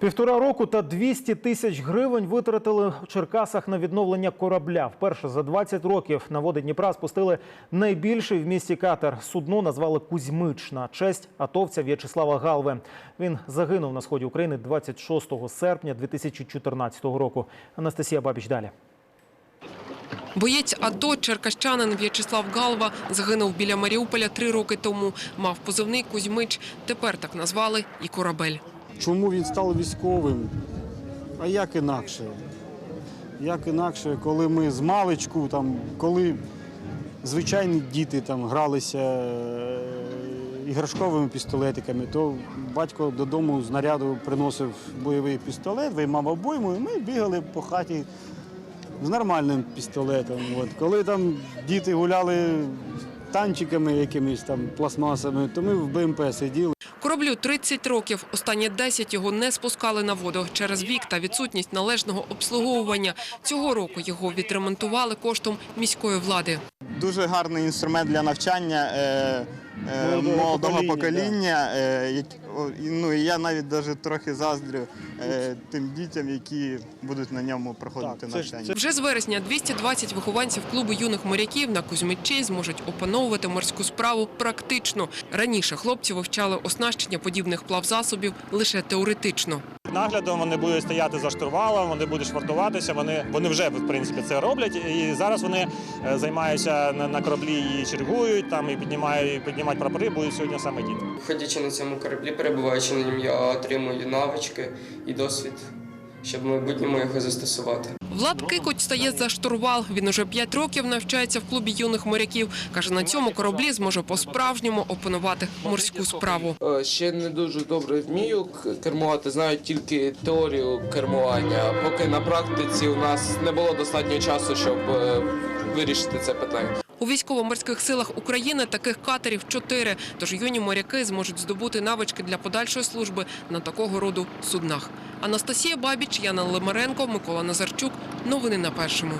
Півтора року та 200 тисяч гривень витратили в Черкасах на відновлення корабля. Вперше за 20 років на води Дніпра спустили найбільший в місті катер. Судно назвали Кузьмич на честь атовця В'ячеслава Галви. Він загинув на сході України 26 серпня 2014 року. Анастасія Бабіч далі. Боєць АТО, черкащанин В'ячеслав Галва, загинув біля Маріуполя три роки тому. Мав позивний Кузьмич. Тепер так назвали і корабель. Чому він став військовим? А як інакше? Як інакше, коли ми з маличку, там, коли звичайні діти там гралися е, іграшковими пістолетиками, то батько додому з наряду приносив бойовий пістолет, виймав обойму, і ми бігали по хаті з нормальним пістолетом. От. Коли там діти гуляли танчиками якимись там пластмасами, то ми в БМП сиділи. Кораблю 30 років. Останні 10 його не спускали на воду через вік та відсутність належного обслуговування. Цього року його відремонтували коштом міської влади. Дуже гарний інструмент для навчання е, Молодого молодого покоління, покоління. Е, ну, і я навіть даже трохи заздрю е, тим дітям, які будуть на ньому проходити Так, це навчання. Вже з вересня 220 вихованців клубу юних моряків на Кузьмичі зможуть опановувати морську справу практично. Раніше хлопці вивчали оснащення подібних плавзасобів лише теоретично. Наглядом вони будуть стояти за штурвалом, вони будуть швартуватися. Вони вони вже в принципі це роблять. І зараз вони е, займаються на, кораблі і чергують там і піднімають і піднімають прапори. Будуть сьогодні саме діти. Ходячи на цьому кораблі, перебуваючи на ньому, я отримую навички і досвід, щоб в майбутньому його застосувати. Влад Кикоть стає за штурвал. Він уже 5 років навчається в клубі юних моряків. Каже, на цьому кораблі зможе по-справжньому опанувати морську справу. Е, Ще не дуже добре вмію кермувати, знаю тільки теорію кермування. Поки на практиці у нас не було достатньо часу, щоб е, вирішити це питання. У військово-морських силах України таких катерів чотири. Тож юні моряки зможуть здобути навички для подальшої служби на такого роду суднах. Анастасія Бабіч, Яна Лимаренко, Микола Назарчук. Новини на першому.